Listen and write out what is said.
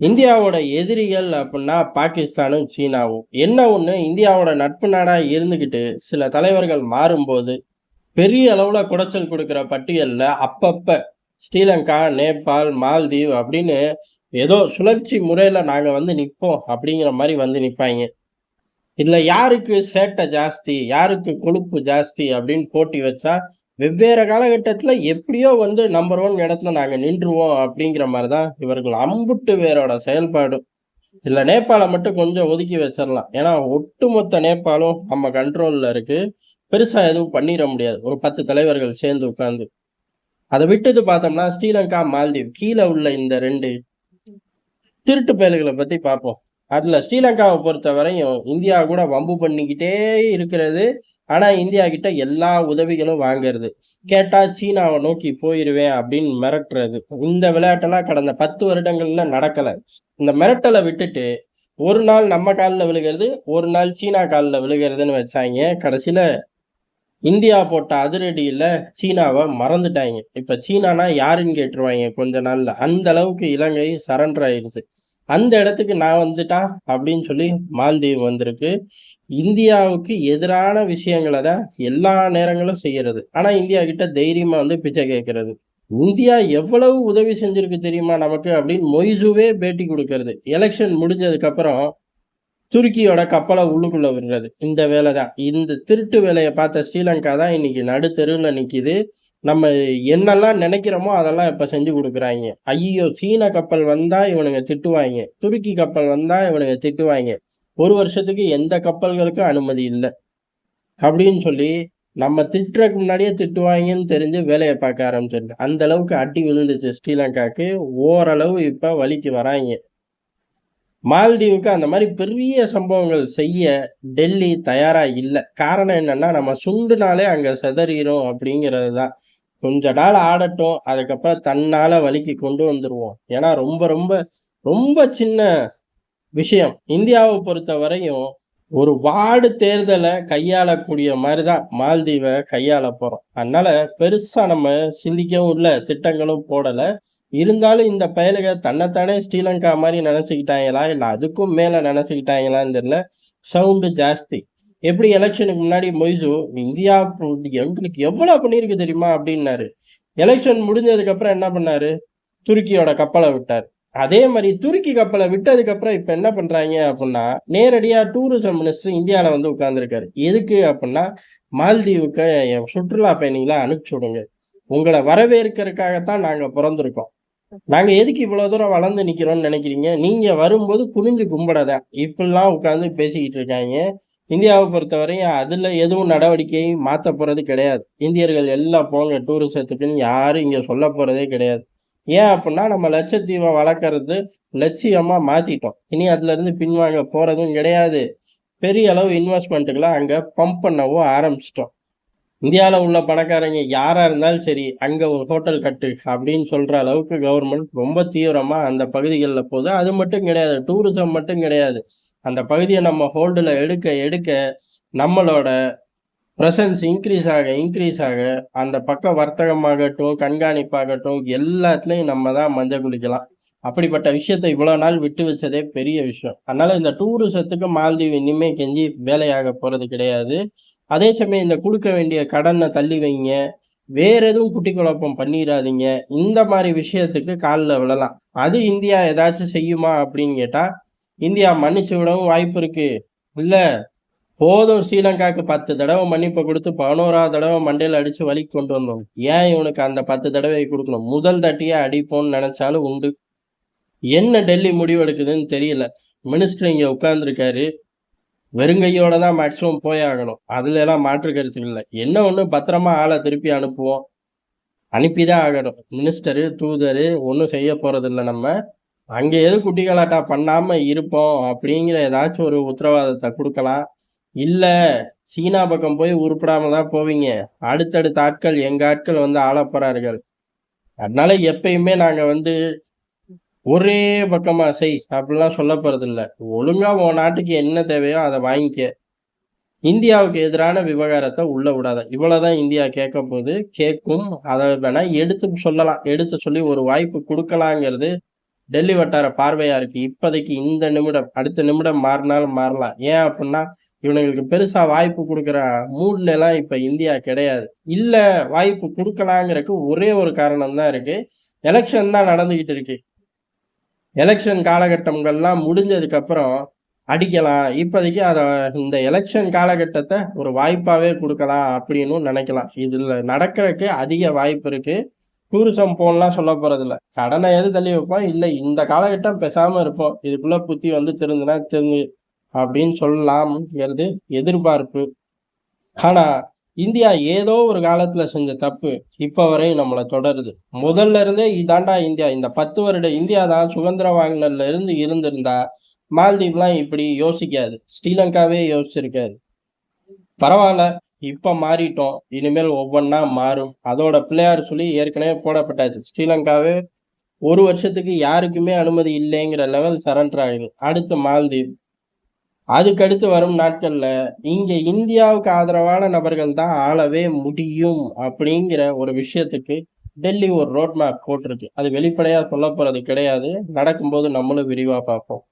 இந்தியாவோட எதிரிகள் அப்படின்னா பாகிஸ்தானும் சீனாவும். என்ன ஒன்று இந்தியாவோட நட்பு நாடாக இருந்துக்கிட்டு சில தலைவர்கள் மாறும்போது பெரிய அளவில் குடைச்சல் கொடுக்குற பட்டியலில் அப்பப்போ ஸ்ரீலங்கா நேபாள் மால்தீவ் அப்படின்னு ஏதோ சுழற்சி முறையில் நாங்கள் வந்து நிற்போம் அப்படிங்கிற மாதிரி வந்து நிற்பாங்க இதில் யாருக்கு சேட்டை ஜாஸ்தி யாருக்கு கொழுப்பு ஜாஸ்தி அப்படின்னு போட்டி வச்சா வெவ்வேறு காலகட்டத்தில் எப்படியோ வந்து நம்பர் ஒன் இடத்துல நாங்கள் நின்றுவோம் அப்படிங்கிற மாதிரி தான் இவர்கள் அம்புட்டு பேரோட செயல்பாடு. இதில் நேபாளை மட்டும் கொஞ்சம் ஒதுக்கி வச்சிடலாம். ஏன்னா ஒட்டுமொத்த நேபாளும் நம்ம கண்ட்ரோலில் இருக்குது பெருசாக எதுவும் பண்ணிட முடியாது. ஒரு பத்து தலைவர்கள் சேர்ந்து உட்காந்து அதை விட்டுட்டு பார்த்தோம்னா ஸ்ரீலங்கா மால்தீவ் கீழே உள்ள இந்த ரெண்டு திருட்டு பயல்களை பற்றி பார்ப்போம். அதில் ஸ்ரீலங்காவை பொறுத்த வரையும் இந்தியா கூட வம்பு பண்ணிக்கிட்டே இருக்கிறது. ஆனால் இந்தியா கிட்ட எல்லா உதவிகளும் வாங்குறது. கேட்டால் சீனாவை நோக்கி போயிடுவேன் அப்படின்னு மிரட்டுறது. இந்த விளையாட்டெல்லாம் கடந்த பத்து வருடங்கள்ல நடக்கலை. இந்த மிரட்டலை விட்டுட்டு ஒரு நாள் நம்ம காலில் விழுகிறது ஒரு நாள் சீனா காலில் விழுகிறதுன்னு வச்சாங்க. கடைசியில் இந்தியா போட்ட அதிரடியில் சீனாவை மறந்துட்டாங்க. இப்போ சீனானா யாருன்னு கேட்டுருவாங்க கொஞ்ச நாளில். அந்த அளவுக்கு இலங்கை சரண்டர் ஆயிடுச்சு அந்த இடத்துக்கு நான் வந்துட்டான் அப்படின்னு சொல்லி மால்தீவ் வந்திருக்கு. இந்தியாவுக்கு எதிரான விஷயங்களை தான் எல்லா நேரங்களும் செய்கிறது ஆனால் இந்தியா கிட்ட தைரியமாக வந்து பிச்சை கேட்கறது. இந்தியா எவ்வளவு உதவி செஞ்சிருக்கு தெரியுமா நமக்கு அப்படின்னு மொய்சுவே பேட்டி கொடுக்கறது. எலெக்ஷன் முடிஞ்சதுக்கப்புறம் துருக்கியோட கப்பலை உள்ளுக்குள்ளே விடுறது. இந்த வேலை தான் இந்த திருட்டு வேலையை பார்த்த ஸ்ரீலங்கா தான் இன்னைக்கு நடுத்தெருவில் நிற்கிது நம்ம என்னெல்லாம் நினைக்கிறோமோ அதெல்லாம் இப்போ செஞ்சு கொடுக்குறாங்க. ஐயோ சீன கப்பல் வந்தால் இவனுங்க திட்டுவாங்க. துருக்கி கப்பல் வந்தால் இவனுங்க திட்டுவாங்க. ஒரு வருஷத்துக்கு எந்த கப்பல்களுக்கும் அனுமதி இல்லை. அப்படின்னு சொல்லி நம்ம திட்டுறதுக்கு முன்னாடியே திட்டுவாங்கன்னு தெரிஞ்சு வேலையை பார்க்க ஆரம்பிச்சிருக்கு அந்த அளவுக்கு அடி விழுந்துச்சு ஸ்ரீலங்காக்கு. ஓரளவு இப்போ வலிக்கு வராங்க. மால்தீவுக்கு அந்த மாதிரி பெரிய சம்பவங்கள் செய்ய டெல்லி தயாராக இல்லை. காரணம் என்னென்னா நம்ம சுண்டுனாலே அங்கே செதறிடும் அப்படிங்கிறது தான். கொஞ்ச நாள் ஆடட்டும் அதுக்கப்புறம் தன்னால் வலிக்கு கொண்டு வந்துடுவோம் ஏன்னா ரொம்ப ரொம்ப ரொம்ப சின்ன விஷயம். இந்தியாவை பொறுத்த வரையும் ஒரு வார்டு தேர்தலை கையாளக்கூடிய மாதிரி தான் மால்தீவை கையாள போகிறோம் அதனால் பெருசாக நம்ம சிந்திக்கவும் இல்லை திட்டங்களும் போடலை. இருந்தாலும் இந்த பயலுக தன்னைத்தானே ஸ்ரீலங்கா மாதிரி நினச்சிக்கிட்டாங்களா? இல்லை அதுக்கும் மேலே நினச்சிக்கிட்டாங்களான்னு தெரியல. சவுண்டு ஜாஸ்தி. எப்படி எலெக்ஷனுக்கு முன்னாடி மொய்சு இந்தியா எங்களுக்கு எவ்வளோ பண்ணியிருக்கு தெரியுமா? அப்படின்னாரு. எலெக்ஷன் முடிஞ்சதுக்கப்புறம் என்ன பண்ணாரு? துருக்கியோட கப்பலை விட்டார். அதே மாதிரி துருக்கி கப்பலை விட்டதுக்கப்புறம் இப்போ என்ன பண்ணுறாங்க அப்படின்னா நேரடியாக டூரிசம் மினிஸ்டர் இந்தியாவில் வந்து உட்காந்துருக்காரு எதுக்கு அப்படின்னா மால்தீவுக்கு சுற்றுலா பயணிகளை அனுப்பிச்சு விடுங்க. உங்களை வரவேற்கிறதுக்காகத்தான் நாங்கள் பிறந்திருக்கோம். நாங்க எதுக்கு இவ்வளவு தூரம் வளர்ந்து நிக்கிறோம்னு நினைக்கிறீங்க? நீங்க வரும்போது குனிஞ்சு கும்பிடாத. இப்படிலாம் உட்காந்து பேசிக்கிட்டு இருக்காங்க. இந்தியாவை பொறுத்தவரையும் அதுல எதுவும் நடவடிக்கை மாத்த போறது கிடையாது. இந்தியர்கள் எல்லாம் போங்க டூரிசத்துக்குன்னு யாரும் இங்க சொல்ல போறதே கிடையாது. ஏன் அப்படின்னா நம்ம லட்சத்தீவை வளர்க்கறது லட்சியமா மாத்திட்டோம். இனி அதுல இருந்து பின்வாங்க போறதும் கிடையாது. பெரிய அளவு இன்வெஸ்ட்மெண்ட்டுகளை அங்க பம்ப் பண்ணவும் ஆரம்பிச்சிட்டோம். இந்தியாவில் உள்ள பணக்காரங்க யாராக இருந்தாலும் சரி அங்கே ஒரு ஹோட்டல் கட்டு அப்படின்னு சொல்கிற அளவுக்கு கவர்மெண்ட் ரொம்ப தீவிரமாக அந்த பகுதிகளில் போகுது. அது மட்டும் கிடையாது டூரிசம் மட்டும் கிடையாது. அந்த பகுதியை நம்ம ஹோல்டில் எடுக்க எடுக்க நம்மளோட ப்ரெசன்ஸ் இன்க்ரீஸ் ஆக இன்க்ரீஸ் ஆக அந்த பக்க வர்த்தகமாகட்டும் கண்காணிப்பாகட்டும் எல்லாத்துலேயும் நம்ம தான் மஞ்சள் குளிக்கலாம். அப்படிப்பட்ட விஷயத்தை இவ்வளோ நாள் விட்டு வச்சதே பெரிய விஷயம். அதனால் இந்த டூரிசத்துக்கு மால்தீவு இனிமேல் கெஞ்சி வேலையாக போகிறது கிடையாது. அதே சமயம் இந்த கொடுக்க வேண்டிய கடனை தள்ளி வைங்க. வேற எதுவும் குட்டி குழப்பம் பண்ணிடாதீங்க இந்த மாதிரி விஷயத்துக்கு காலில் விழலாம். அது இந்தியா ஏதாச்சும் செய்யுமா அப்படின்னு கேட்டால் இந்தியா மன்னிச்சு விடவும் வாய்ப்பு இருக்குது இல்லை போதும் ஸ்ரீலங்காக்கு பத்து தடவை மன்னிப்பு கொடுத்து பதினோரா தடவை மண்டையில் அடிச்சு வழி கொண்டு வந்தோம். ஏன் இவனுக்கு அந்த பத்து தடவை கொடுக்கணும்? முதல் தட்டியே அடிப்போம்னு நினைச்சாலும் உண்டு. என்ன டெல்லி முடிவெடுக்குதுன்னு தெரியல. மினிஸ்டர் இங்கே உட்கார்ந்துருக்காரு. வெறுங்கையோட தான் மேக்சிமம் போயாகணும் அதுல எல்லாம் மாற்று கருத்து இல்லை. என்ன ஒன்று பத்திரமா ஆளை திருப்பி அனுப்புவோம். அனுப்பிதான் ஆகணும். மினிஸ்டரு தூதரு ஒன்றும் செய்ய போறது இல்லை நம்ம. அங்கே எது குட்டிகளாட்டா பண்ணாமல் இருப்போம் அப்படிங்கிற ஏதாச்சும் ஒரு உத்தரவாதத்தை கொடுக்கலாம். இல்லை சீனா பக்கம் போய் உருப்படாம தான் போவீங்க. அடுத்தடுத்த ஆட்கள் எங்கள் ஆட்கள் வந்து ஆளப்போறார்கள் அதனால எப்பயுமே நாங்கள் வந்து ஒரே பக்கமா செய் அப்படிலாம் சொல்ல போறது ஒழுங்கா உன் நாட்டுக்கு என்ன தேவையோ அதை வாங்கிக்க. இந்தியாவுக்கு எதிரான விவகாரத்தை உள்ள விடாத. இவ்வளோதான் இந்தியா கேட்க போகுது. கேட்கும். அதை வேணால் எடுத்து சொல்லலாம். எடுத்து சொல்லி ஒரு வாய்ப்பு கொடுக்கலாங்கிறது டெல்லி வட்டார பார்வையாக இருக்குது இப்போதைக்கு இந்த நிமிடம் அடுத்த நிமிடம் மாறினாலும் மாறலாம். ஏன் அப்படின்னா இவனுங்களுக்கு பெருசாக வாய்ப்பு கொடுக்குற மூட்ல எல்லாம் இந்தியா கிடையாது. இல்லை வாய்ப்பு கொடுக்கலாங்கிறக்கு ஒரே ஒரு காரணம் தான் இருக்குது எலெக்ஷன் தான் நடந்துக்கிட்டு இருக்கு. எலெக்ஷன் காலகட்டங்கள்லாம் முடிஞ்சதுக்கப்புறம் அடிக்கலாம். இப்போதைக்கு அதை இந்த எலெக்ஷன் காலகட்டத்தை ஒரு வாய்ப்பாகவே கொடுக்கலாம் அப்படின்னு நினைக்கலாம். இதில் நடக்கிறதுக்கு அதிக வாய்ப்பு இருக்குது டூரிசம் போன்லாம் சொல்ல போறதில்ல. கடனை எது தள்ளி வைப்போம்? இல்லை இந்த காலகட்டம் பேசாம இருப்போம். இதுக்குள்ள புத்தி வந்து திருந்துனா திருந்து அப்படின்னு சொல்லலாம்ங்கிறது எதிர்பார்ப்பு. ஆனா இந்தியா ஏதோ ஒரு காலத்துல செஞ்ச தப்பு இப்ப வரையும் நம்மளை தொடருது. முதல்ல இருந்தே இதாண்டா இந்தியா. இந்த பத்து வருட இந்தியா தான் சுதந்திர வாங்கினதுல இருந்து இருந்திருந்தா மால்தீவ்லாம் இப்படி யோசிக்காது. ஸ்ரீலங்காவே யோசிச்சிருக்காரு. பரவாயில்ல. இப்போ மாறிட்டோம். இனிமேல் ஒவ்வொன்றா மாறும். அதோட பிள்ளையார் சொல்லி ஏற்கனவே போடப்பட்டாச்சு. ஸ்ரீலங்காவே ஒரு வருஷத்துக்கு யாருக்குமே அனுமதி இல்லைங்கிற லெவல் சரண்டர் ஆகுது அடுத்து மால்தீவ் அதுக்கடுத்து வரும் நாட்களில் இங்கே இந்தியாவுக்கு ஆதரவான நபர்கள் தான் ஆளவே முடியும் அப்படிங்கிற ஒரு விஷயத்துக்கு டெல்லி ஒரு ரோட் மேப் போட்டிருக்கு. அது வெளிப்படையாக சொல்ல போகிறது கிடையாது. நடக்கும்போது நம்மளும் விரிவாக பார்ப்போம்.